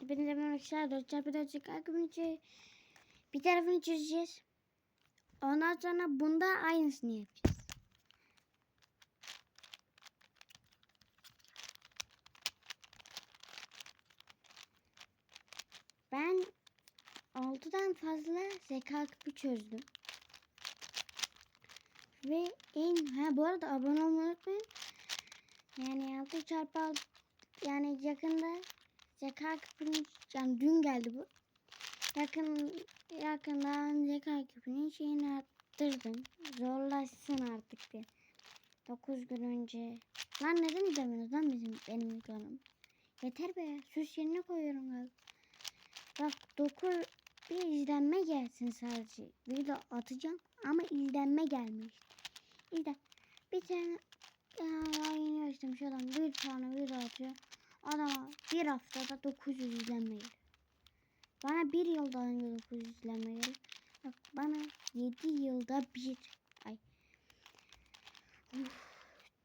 Hepinize merhaba arkadaşlar. 4 çarpı 4 çıkartımcı bir tarafını çözeceğiz. Ondan sonra bunda aynısını yapacağız. Ben 6'dan fazla zeka küpü çözdüm. Ve en ha bu arada abone olmayı unutmayın. Yani 6 çarpı 6 yani yakında zeka küpünün yani dün geldi bu. Yakın yakından zeka küpünün şeyini arttırdım. Zorlaşsın artık bir. 9 gün önce. Lan neden izlemiyorsunuz lan bizim benim videolarım? Yeter be. Süs yerine koyuyorum galiba. Bak 9 bir izlenme gelsin sadece. Video atacağım ama izlenme gelmiş. İzle. Bir tane ya, yeni açtım şu adam bir tane video atıyor. Adama bir haftada 900 izlenme geliyor. Bana bir yılda önce 900 izlenme geliyor. Bak bana 7 yılda bir ay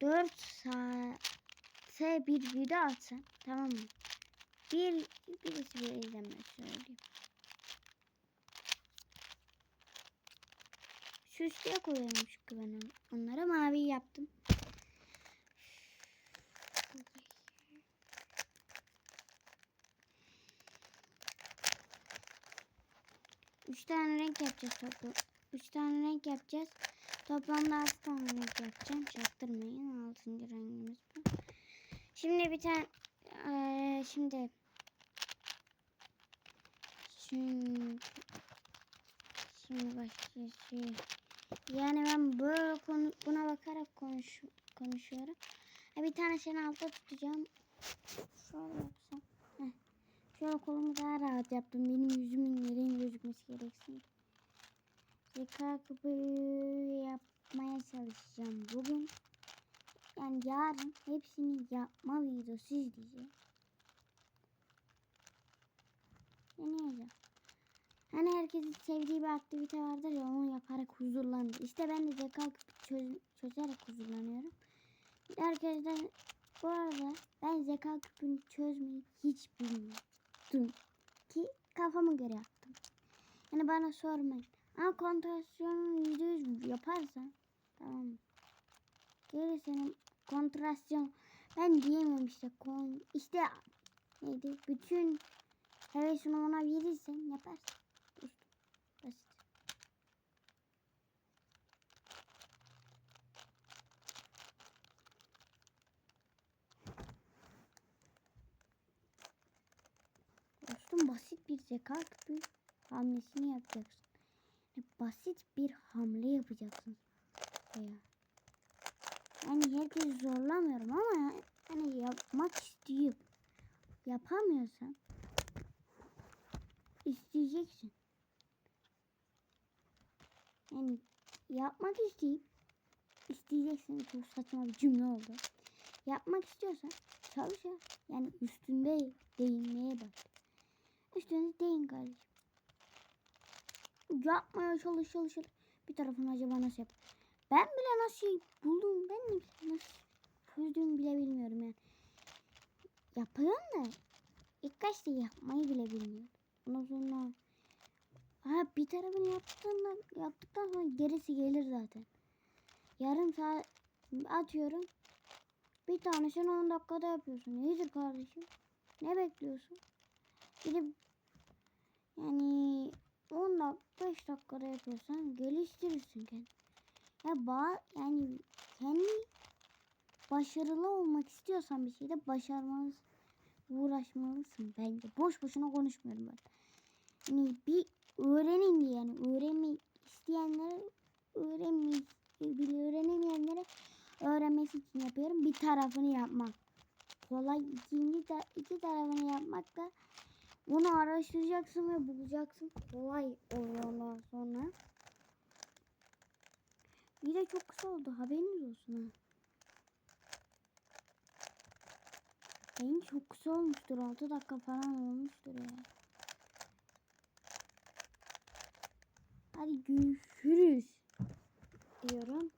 4 saate bir video atsam tamam mı? Bir birisi bir izlenme söyleyeyim. Süslüye koyuyorum çünkü ben onu. onlara mavi yaptım. Üç tane renk yapacağız toplam. Üç tane renk yapacağız. Toplamda altı tane renk yapacağım. Çaktırmayın. Altıncı rengimiz bu. Şimdi bir tane eee, şimdi şimdi şimdi başlıyoruz. Yani ben böyle konu, buna bakarak konuş, konuşuyorum. Bir tane seni altta tutacağım. Şöyle yapsam. Şöyle kolumu daha rahat yaptım. Benim yüzümün yerin gözükmesi gereksin. Zeka küpü yapmaya çalışacağım bugün. Yani yarın hepsini yapma videosu izleyeceğim. Deneyeceğim. Hani herkesin sevdiği bir aktivite vardır ya onu yaparak huzurlanır. İşte ben de zeka çöz, çözerek huzurlanıyorum. Arkadaşlar bu arada ben zeka küpünü çözmeyi hiç bilmiyordum. Ki kafama göre yaptım. Yani bana sormayın. Ama kontrasyonu yüzde yüz yaparsan tamam? Gerisinin kontrasyon ben diyemem işte kon işte neydi bütün hevesini ona verirsen yaparsın. İşte basit. Dostum basit bir zeka küpü hamlesini yapacaksın. Yani basit bir hamle yapacaksın. Ya. Yani herkes zorlamıyorum ama hani yapmak istiyor. Yapamıyorsan isteyeceksin. Yani yapmak isteyip isteyeceksin. Çok saçma bir cümle oldu. Yapmak istiyorsan çalış ya. Yani üstünde değinmeye bak. Üstünde değin kardeşim. Yapmaya çalış çalış. Bir tarafını acaba nasıl yap? Ben bile nasıl buldum. Ben de nasıl çözdüğümü bile bilmiyorum yani. Yapıyorum da ilk başta yapmayı bile bilmiyorum. Ondan sonra ha bir tarafını yaptıktan, yaptıktan sonra gerisi gelir zaten. Yarım saat atıyorum. Bir tanesini 10 dakikada yapıyorsun. İyidir kardeşim. Ne bekliyorsun? Gidip yani 10 dakika 5 dakikada yapıyorsan geliştirirsin kendini. Ya ba yani kendi başarılı olmak istiyorsan bir şeyde başarmalısın. Uğraşmalısın bence. Boş boşuna konuşmuyorum ben. Yani bir öğrenin diye yani öğrenmek isteyenlere öğrenmeyi bile öğrenemeyenlere öğrenmesi için yapıyorum. Bir tarafını yapmak. Kolay ikinci ta iki tarafını yapmak da onu araştıracaksın ve bulacaksın. Kolay oluyor ondan sonra. Bir de çok kısa oldu. Haberiniz olsun ha. Benim çok kısa olmuştur. 6 dakika falan olmuştur ya. Hadi görüşürüz diyorum.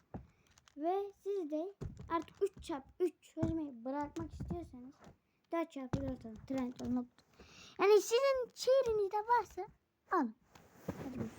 Ve siz de artık 3 çarpı 3 çözmeyi bırakmak istiyorsanız 4 çarpı 4 trend yani sizin şehrinizde varsa alın. Hadi